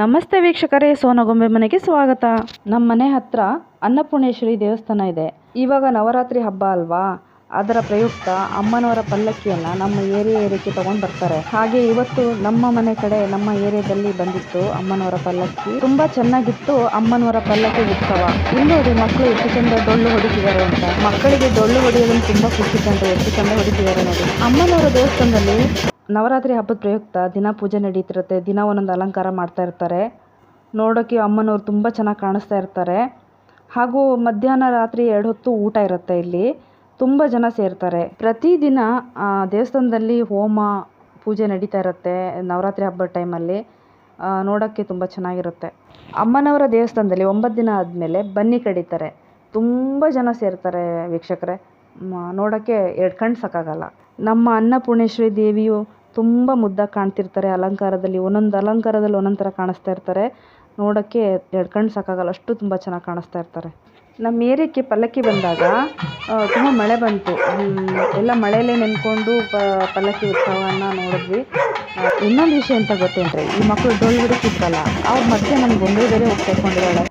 ನಮಸ್ತೆ ವೀಕ್ಷಕರೇ, ಸೋನಗೊಂಬೆ ಮನೆಗೆ ಸ್ವಾಗತ. ನಮ್ಮ ಮನೆ ಹತ್ರ ಅನ್ನಪೂರ್ಣೇಶ್ವರಿ ದೇವಸ್ಥಾನ ಇದೆ. ಇವಾಗ ನವರಾತ್ರಿ ಹಬ್ಬ ಅಲ್ವಾ? ಅದರ ಪ್ರಯುಕ್ತ ಅಮ್ಮನವರ ಪಲ್ಲಕ್ಕಿಯನ್ನ ನಮ್ಮ ಏರಿಯಾ ಏರಿಯಾಕ್ಕೆ ತಗೊಂಡು ಬರ್ತಾರೆ. ಹಾಗೆ ಇವತ್ತು ನಮ್ಮ ಮನೆ ಕಡೆ, ನಮ್ಮ ಏರಿಯಾದಲ್ಲಿ ಬಂದಿತ್ತು ಅಮ್ಮನವರ ಪಲ್ಲಕ್ಕಿ. ತುಂಬಾ ಚೆನ್ನಾಗಿತ್ತು ಅಮ್ಮನವರ ಪಲ್ಲಕ್ಕಿ ಉತ್ಸವ. ಇಲ್ಲಿ ಮಕ್ಕಳು ಎಷ್ಟು ಚಂದ ಡೊಳ್ಳು ಹೊಡಿತಿದ್ದಾರೆ ಅಂತ. ಮಕ್ಕಳಿಗೆ ಡೊಳ್ಳು ಹೊಡೆಯೋದನ್ನು ತುಂಬಾ ಖುಷಿ ಕಂಡು ಎಷ್ಟು ಚಂದ ಹೊಡಿತಿದ್ದಾರೆ ನೋಡಿ. ಅಮ್ಮನವರ ದೇವಸ್ಥಾನದಲ್ಲಿ ನವರಾತ್ರಿ ಹಬ್ಬದ ಪ್ರಯುಕ್ತ ದಿನ ಪೂಜೆ ನಡೀತಿರುತ್ತೆ. ದಿನ ಒಂದೊಂದು ಅಲಂಕಾರ ಮಾಡ್ತಾ ಇರ್ತಾರೆ. ನೋಡೋಕ್ಕೆ ಅಮ್ಮನವ್ರು ತುಂಬ ಚೆನ್ನಾಗಿ ಕಾಣಿಸ್ತಾ ಇರ್ತಾರೆ. ಹಾಗೂ ಮಧ್ಯಾಹ್ನ ರಾತ್ರಿ ಎರಡು ಹೊತ್ತು ಊಟ ಇರುತ್ತೆ ಇಲ್ಲಿ. ತುಂಬ ಜನ ಸೇರ್ತಾರೆ. ಪ್ರತಿದಿನ ದೇವಸ್ಥಾನದಲ್ಲಿ ಹೋಮ ಪೂಜೆ ನಡೀತಾ ಇರುತ್ತೆ ನವರಾತ್ರಿ ಹಬ್ಬದ ಟೈಮಲ್ಲಿ. ನೋಡೋಕ್ಕೆ ತುಂಬ ಚೆನ್ನಾಗಿರುತ್ತೆ. ಅಮ್ಮನವರ ದೇವಸ್ಥಾನದಲ್ಲಿ ಒಂಬತ್ತು ದಿನ ಆದಮೇಲೆ ಬನ್ನಿ ಕಡಿತಾರೆ. ತುಂಬ ಜನ ಸೇರ್ತಾರೆ ವೀಕ್ಷಕರೇ. ನೋಡೋಕ್ಕೆ ಎರಡು ಕಣ್ಣು ಸಾಕಾಗಲ್ಲ. ನಮ್ಮ ಅನ್ನಪೂರ್ಣೇಶ್ವರಿ ದೇವಿಯು ತುಂಬ ಮುದ್ದಾಗಿ ಕಾಣ್ತಿರ್ತಾರೆ, ಅಲಂಕಾರದಲ್ಲಿ. ಒಂದೊಂದು ಅಲಂಕಾರದಲ್ಲಿ ಒಂದೊಂದು ಥರ ಕಾಣಿಸ್ತಾ ಇರ್ತಾರೆ. ನೋಡೋಕ್ಕೆ ಎರಡು ಕಣ್ಣು ಸಾಕಾಗಲ್ಲ, ಅಷ್ಟು ತುಂಬ ಚೆನ್ನಾಗಿ ಕಾಣಿಸ್ತಾ ಇರ್ತಾರೆ. ನಮ್ಮ ಏರಿಯಾಕ್ಕೆ ಪಲ್ಲಕ್ಕಿ ಬಂದಾಗ ತುಂಬ ಮಳೆ ಬಂತು. ಎಲ್ಲ ಮಳೆಯಲ್ಲೇ ನೆನ್ಕೊಂಡು ಪಲ್ಲಕ್ಕಿ ಉತ್ಸವವನ್ನು ನೋಡಿದ್ವಿ. ಇನ್ನೊಂದು ವಿಷಯ ಅಂತ ಗೊತ್ತೇನ್ರಿ ಈ ಮಕ್ಕಳು ಡೊಳ್ಳು ಬಿಡಿಸಿದ್ರಲ್ಲ ಅವ್ರ ಮಧ್ಯೆ ನನ್ನ ಗೊಂಬೆ ಬೇರೆ ಹೋಗಿ ಸೇರ್ಕೊಂಡಿದ್ದಾಳೆ